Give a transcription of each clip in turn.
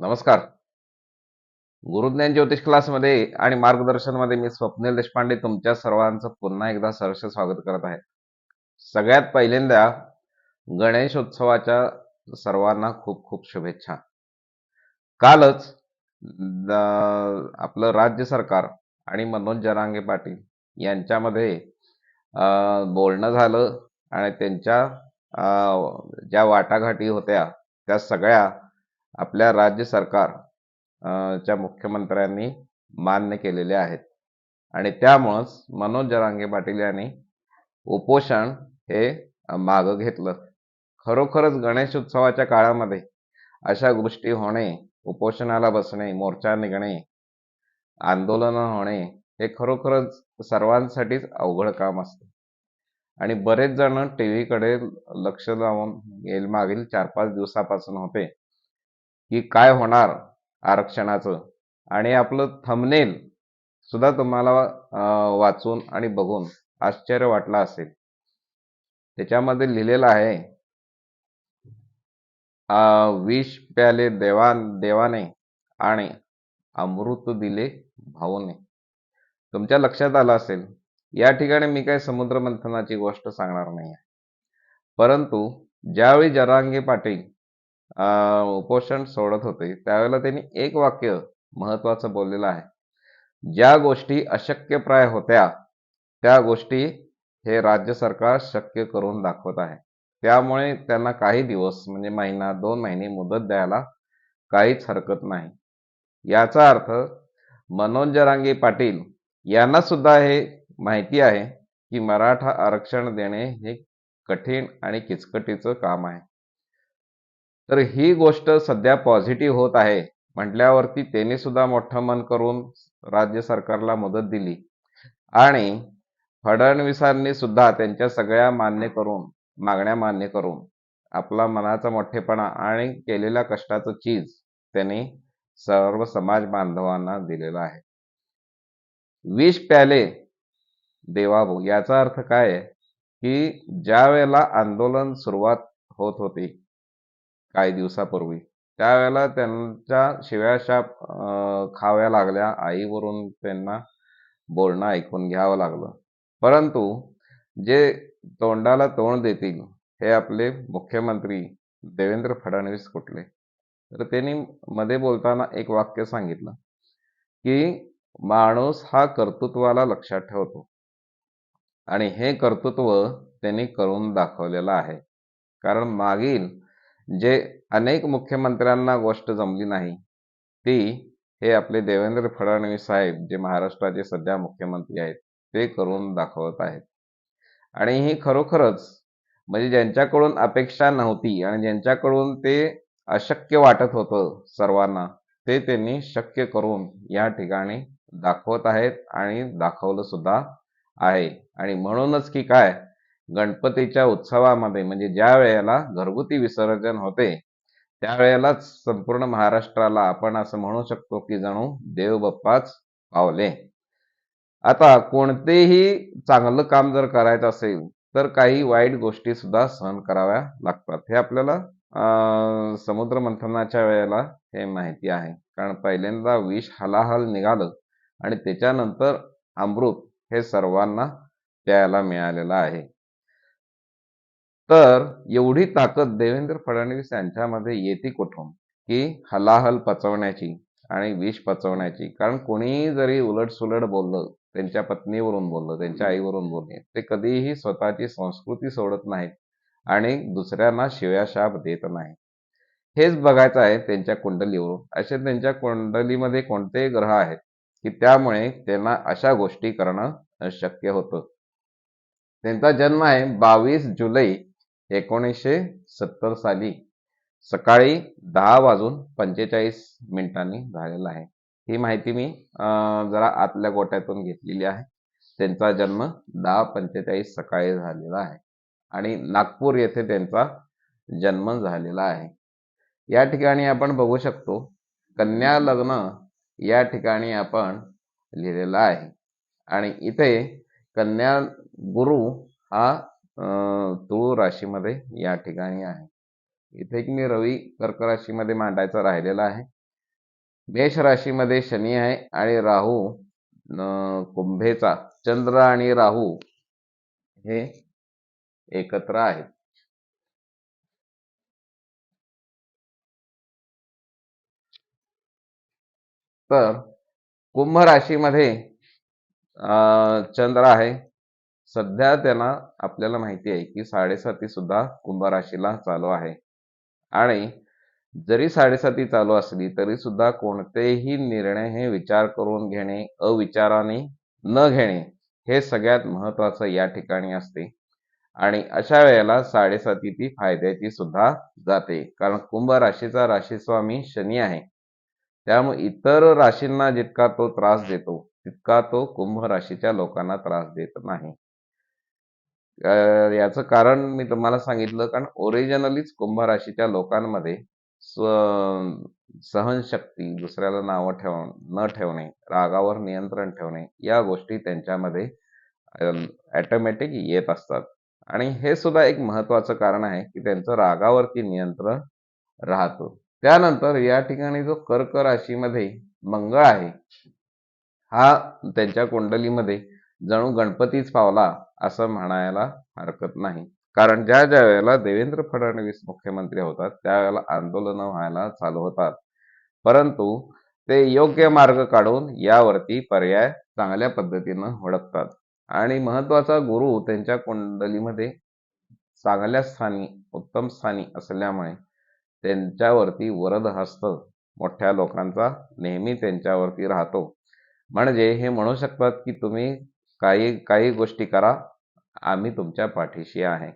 नमस्कार. गुरुज्ञान ज्योतिष क्लासमध्ये आणि मार्गदर्शनमध्ये मी स्वप्नील देशपांडे तुमच्या सर्वांचं पुन्हा एकदा सहर्ष स्वागत करत आहे. सगळ्यात पहिल्यांदा गणेशोत्सवाच्या सर्वांना खूप खूप शुभेच्छा. कालच आपलं राज्य सरकार आणि मनोज जरांगे पाटील यांच्यामध्ये अं, बोलणं झालं आणि त्यांच्या अं, ज्या वाटाघाटी होत्या त्या सगळ्या आपल्या राज्य सरकार च्या मुख्यमंत्र्यांनी मान्य केलेले आहेत. आणि त्यामुळंच मनोज जरांगे पाटील यांनी उपोषण हे मागं घेतलं. खरोखरच गणेश उत्सवाच्या काळामध्ये अशा गोष्टी होणे उपोषणाला बसणे मोर्चा निघणे आंदोलनं होणे हे खरोखरच सर्वांसाठीच अवघड काम असतं. आणि बरेच जण टी व्हीकडे लक्ष लावून गेल मागील चार पाच दिवसापासून होते. की काय होणार आरक्षणाचं? आणि आपलं थंबनेल सुद्धा तुम्हाला वाचून आणि बघून आश्चर्य वाटलं असेल. त्याच्यामध्ये लिहिलेलं आहे अं, विष प्याले देवान देवाने आणि अमृत दिले भाऊने. तुमच्या लक्षात आलं असेल या ठिकाणी मी काही समुद्र मंथनाची गोष्ट सांगणार नाही आहे परंतु ज्यावेळी जरांगे पाटील उपोषण सोडत होते. त्यावेळेला त्यांनी एक वाक्य महत्वाचं बोललेलं आहे. ज्या गोष्टी अशक्यप्राय होत्या त्या गोष्टी हे राज्य सरकार शक्य करून दाखवत आहे. त्यामुळे त्यांना काही दिवस म्हणजे महिना दोन महिने मुदत द्यायला काहीच हरकत नाही. याचा अर्थ मनोज जरांगे पाटील यांना सुद्धा हे माहिती आहे की मराठा आरक्षण देणे हे कठीण आणि किचकटीचं काम आहे. तर ही गोष्ट सध्या पॉझिटिव्ह होत आहे. म्हटल्यावरती त्यांनी सुद्धा मोठं मन करून राज्य सरकारला मदत दिली. आणि फडणवीसांनी सुद्धा त्यांच्या सगळ्या मान्य करून मागण्या मान्य करून आपला मनाचा मोठेपणा आणि केलेल्या कष्टाचं चीज त्यांनी सर्व समाज बांधवांना दिलेलं आहे. विष प्याले देवाभू याचा अर्थ काय की ज्या वेळेला आंदोलन सुरुवात होत होती काही दिवसापूर्वी. त्यावेळेला त्यांच्या शिव्याशाप खाव्या लागल्या. आईवरून त्यांना बोलणं ऐकून घ्यावं लागलं. परंतु जे तोंडाला तोंड देतील हे आपले मुख्यमंत्री देवेंद्र फडणवीस कुठले? तर त्यांनी मध्ये बोलताना एक वाक्य सांगितलं की माणूस हा कर्तृत्वाला लक्षात ठेवतो. आणि हे कर्तृत्व त्यांनी करून दाखवलेलं आहे. कारण मागील जे अनेक मुख्यमंत्र्यांना गोष्ट जमली नाही ती हे आपले देवेंद्र फडणवीस साहेब जे महाराष्ट्राचे सध्या मुख्यमंत्री आहेत ते करून दाखवत आहेत. आणि ही खरोखरच म्हणजे ज्यांच्याकडून अपेक्षा नव्हती आणि ज्यांच्याकडून ते अशक्य वाटत होतं सर्वांना ते त्यांनी शक्य करून या ठिकाणी दाखवत आहेत आणि दाखवलं सुद्धा आहे. आणि म्हणूनच की काय गणपतीच्या उत्सवामध्ये म्हणजे ज्या वेळेला घरगुती विसर्जन होते त्यावेळेलाच संपूर्ण महाराष्ट्राला आपण असं म्हणू शकतो की जणू देवबाप्पाच पावले. आता कोणतेही चांगलं काम जर करायचं असेल तर काही वाईट गोष्टी सुद्धा सहन कराव्या लागतात. हे आपल्याला समुद्र मंथनाच्या वेळेला हे माहिती आहे. कारण पहिल्यांदा विष हलाहल निघालं आणि त्याच्यानंतर अमृत हे सर्वांना प्यायला मिळालेलं आहे. तर एवढी ताकद देवेंद्र फडणवीस यांच्यामध्ये येते कुठून? की हलाहल पचवण्याची आणि विष पचवण्याची. कारण कोणीही जरी उलट सुलट बोललं त्यांच्या पत्नीवरून बोललं त्यांच्या आईवरून बोलले ते कधीही स्वतःची संस्कृती सोडत नाहीत आणि दुसऱ्यांना शिव्याशाप देत नाही हेच बघायचं आहे त्यांच्या कुंडलीवरून. असे त्यांच्या कुंडलीमध्ये कोणते ग्रह आहेत की त्यामुळे त्यांना अशा गोष्टी करणं शक्य होतं. त्यांचा जन्म आहे बावीस जुलै एकोणीसशे सत्तर साली सकाळी दहा वाजून पंचेचाळीस मिनिटांनी झालेला आहे. ही माहिती मी जरा आतल्या गोट्यातून घेतलेली आहे. त्यांचा जन्म दहा पंचेचाळीस सकाळी झालेला आहे. आणि नागपूर येथे त्यांचा जन्म झालेला आहे. या ठिकाणी आपण बघू शकतो कन्या लग्न या ठिकाणी आपण लिहिलेलं आहे. आणि इथे कन्या गुरु हा तो तुळ राशीमध्ये या ठिकाणी आहे. इथे एक मी रवी कर्क राशीमध्ये मांडायचा राहिलेला आहे. मेष राशीमध्ये शनी आहे आणि राहू कुंभेचा चंद्र आणि राहू हे एकत्र आहेत. तर कुंभ राशीमध्ये चंद्र आहे सध्या त्यांना आपल्याला माहिती आहे की साडेसाती सुद्धा कुंभ राशीला चालू आहे. आणि जरी साडेसाती चालू असली तरी सुद्धा कोणतेही निर्णय हे विचार करून घेणे अविचाराने न घेणे हे सगळ्यात महत्वाचं या ठिकाणी असते. आणि अशा वेळेला साडेसाती ती फायद्याची सुद्धा जाते. कारण कुंभ राशीचा राशीस्वामी शनी आहे. त्यामुळे इतर राशींना जितका तो त्रास देतो तितका तो कुंभ राशीच्या लोकांना त्रास देत नाही. याचं कारण मी तुम्हाला सांगितलं कारण ओरिजिनलीच कुंभ राशीच्या लोकांमध्ये स्व सहनशक्ती दुसऱ्याला नावं ठेव न ठेवणे रागावर नियंत्रण ठेवणे या गोष्टी त्यांच्यामध्ये ॲटोमॅटिक येत असतात. आणि हे सुद्धा एक महत्वाचं कारण आहे की त्यांचं रागावरती नियंत्रण राहतो. त्यानंतर या ठिकाणी जो कर्क राशीमध्ये मंगळ आहे हा त्यांच्या कुंडलीमध्ये जणू गणपतीच पावला असं म्हणायला हरकत नाही. कारण ज्या ज्या वेळेला देवेंद्र फडणवीस मुख्यमंत्री होतात त्यावेळेला आंदोलनं व्हायला चालू होतात. परंतु ते योग्य मार्ग काढून यावरती पर्याय चांगल्या पद्धतीनं ओळखतात आणि महत्त्वाचा गुरु त्यांच्या कुंडलीमध्ये चांगल्या स्थानी उत्तम स्थानी असल्यामुळे त्यांच्यावरती वरद हस्त मोठ्या लोकांचा नेहमी त्यांच्यावरती राहतो. म्हणजे हे म्हणू शकतात की तुम्ही काही काही गोष्टी करा. आम्ही तुमच्या पाठीशी आहे.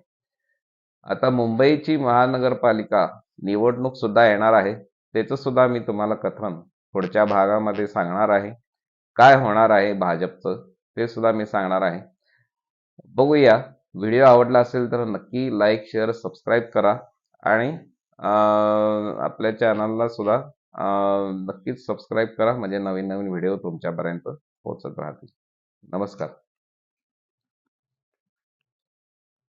आता मुंबईची महानगरपालिका निवडणूक सुद्धा येणार आहे. त्याचं सुद्धा मी तुम्हाला कथन पुढच्या भागामध्ये सांगणार आहे. काय होणार आहे भाजपचं ते सुद्धा मी सांगणार आहे. बघूया. व्हिडिओ आवडला असेल तर नक्की लाईक शेअर सबस्क्राईब करा. आणि आपल्या चॅनलला सुद्धा नक्कीच सबस्क्राईब करा. म्हणजे नवीन नवीन व्हिडिओ तुमच्यापर्यंत पोहोचत राहतील. नमस्कार.